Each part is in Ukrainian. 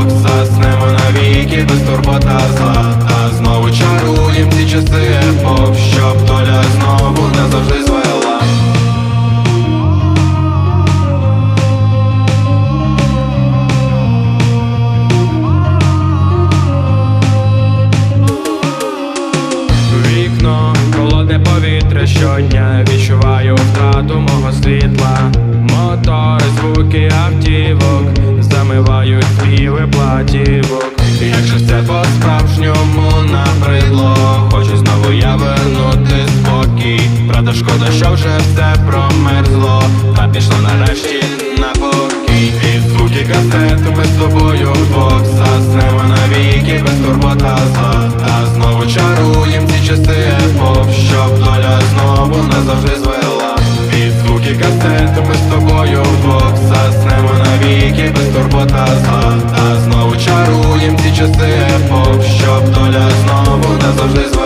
Вдвох Заснемо навіки без турбота зла. А знову чаруєм ці часи епох Щоб І касети ми з тобою вдвох Заснемо навіки без турбота зла Та знову чаруєм ці часи епох Щоб доля знову не завжди звела. Під звуки касети ми з тобою вдвох Заснемо навіки без турбота зла Та знову чаруєм ці часи епох Щоб доля знову не завжди звела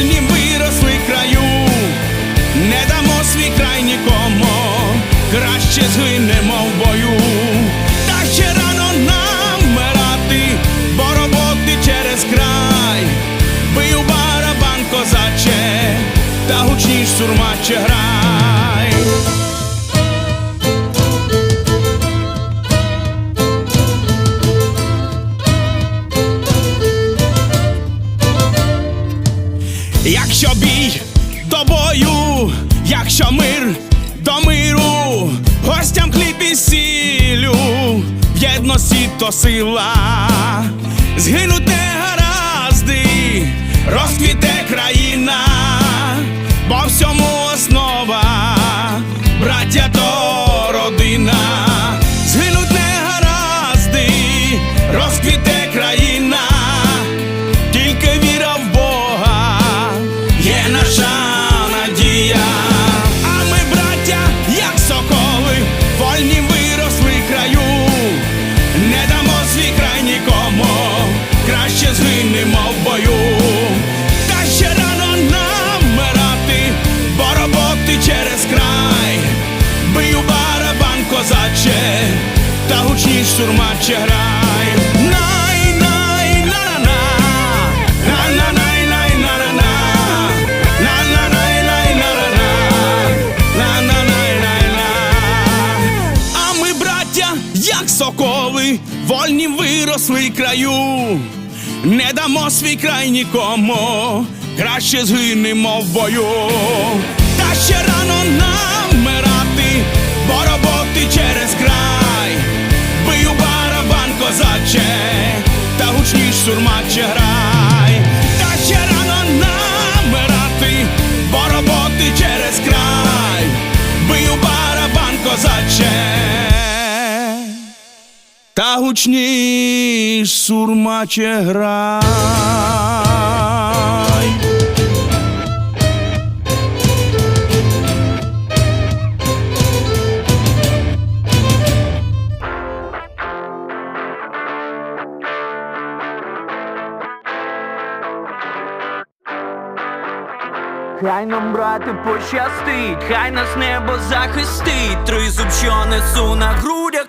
Вольні виросли краю, не дамо свій край нікому, краще згинемо в бою. Та ще рано нам мирати, бо роботи через край, бию барабан козаче, та гучніш сурмаче грай. Єдності то сила, згинуть не гаразди, розквіте країна, бо всьому основа, браття то родина, згинуть не гаразди, розквіте країна. Тільки віра в Бога є наша козаче, та гучніш сурмаче грай. Най, на на на на А ми, браття, як соколи, вольні виросли краю, не дамо свій край нікому, краще згинемо в бою. Та ще рано нам мирати, через край. Бию барабан козаче, та гучніш сурмаче грай. Та ще рано нам мирати, бо роботи через край. Бию барабан козаче, та гучніш сурмаче грай. Хай нам, брати, пощастить, хай нас небо захистить, тризуб, що несу на грудях.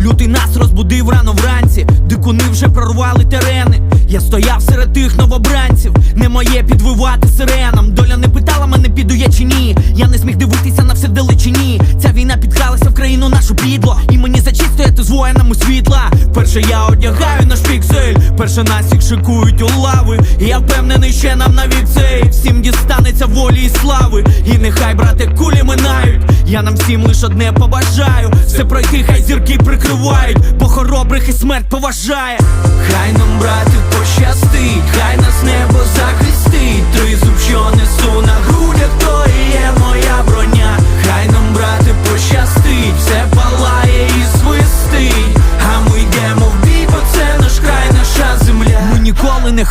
Лютий нас розбудив рано вранці, дикуни вже прорвали терени. Я стояв серед тих новобранців, не моє підвивати сиренам. Доля не питала мене, піду я чи ні. Я не зміг дивитися на все вдалечині. Ця війна підкралася в країну нашу підло. І мені за стояти з воїнами світла. Перше я одягаю наш піксель, перше нас їх шикують у лави. Я впевнений, ще нам навіть цей всім дістанеться волі і слави. І нехай, брати, кулі минають. Я нам всім лиш одне побажаю. Все пройти, хай зірки прикривають, бо хоробрих і смерть поважає. Хай нам, брати, пощастить, хай нас небо захистить.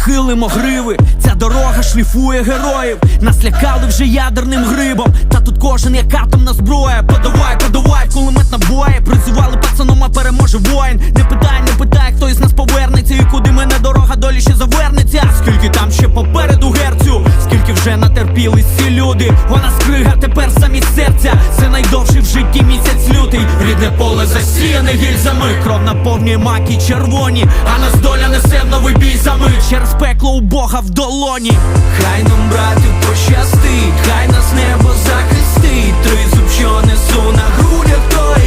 Хилимо гриви. Дорога шліфує героїв. Нас лякали вже ядерним грибом. Та тут кожен як атомна зброя. Подавай, подавай, кулемет набоє. Призивали пацаном, а переможе воїн. Не питай, не питай, хто із нас повернеться. І куди мене дорога долі ще завернеться. Скільки там ще попереду герцю, скільки вже натерпілись ці люди. Вона скрига тепер замість серця. Це найдовший в житті місяць лютий. Рідне поле засіяне гільзами. Кров наповнює маки червоні. А нас доля несе в новий бій за мить. Через пекло у Бога в долоні. Хай нам, брати, пощастить, хай нас небо захистить. Тризуб, що несу на грудях, то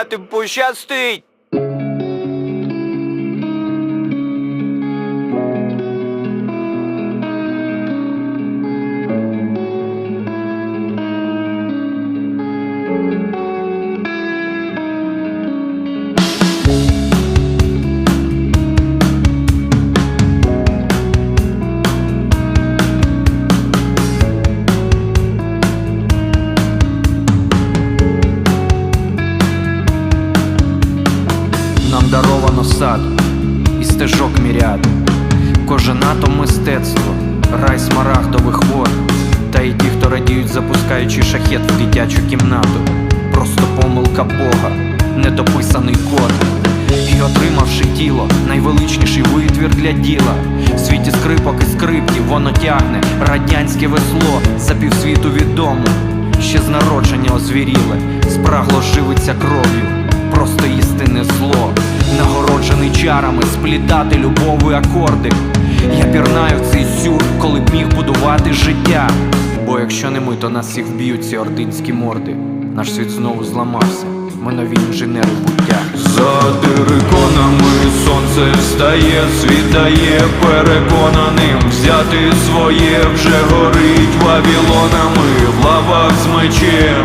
Брате, пощастить. Запускаючи шахет в дитячу кімнату. Просто помилка Бога, недописаний код. І отримавши тіло, найвеличніший витвір для діла. В світі скрипок і скриптів воно тягне радянське весло за півсвіту відомо. Ще з народження озвіріле, спрагло живиться кров'ю просто істинне зло, нагороджений чарами сплітати любові акорди. Я пірнаю цей сюр, коли б міг будувати життя. Бо якщо не ми, то нас всіх вб'ють ці ординські морди. Наш світ знову зламався. Ми нові інженери буття. За териконами сонце встає, світає переконаним взяти своє вже горить вавілонами в лавах з мечем,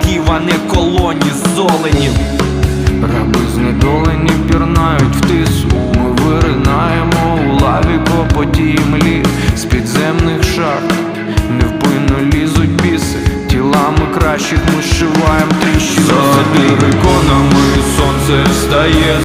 а не колоні золенів. Раби знедолені пірнають в тису. Ми виринаємо у лаві по потій млі з підземних шахт. Невпинно лізуть біси, тілами кращих ми шиваємо, тріщини. За териконами сонце встає,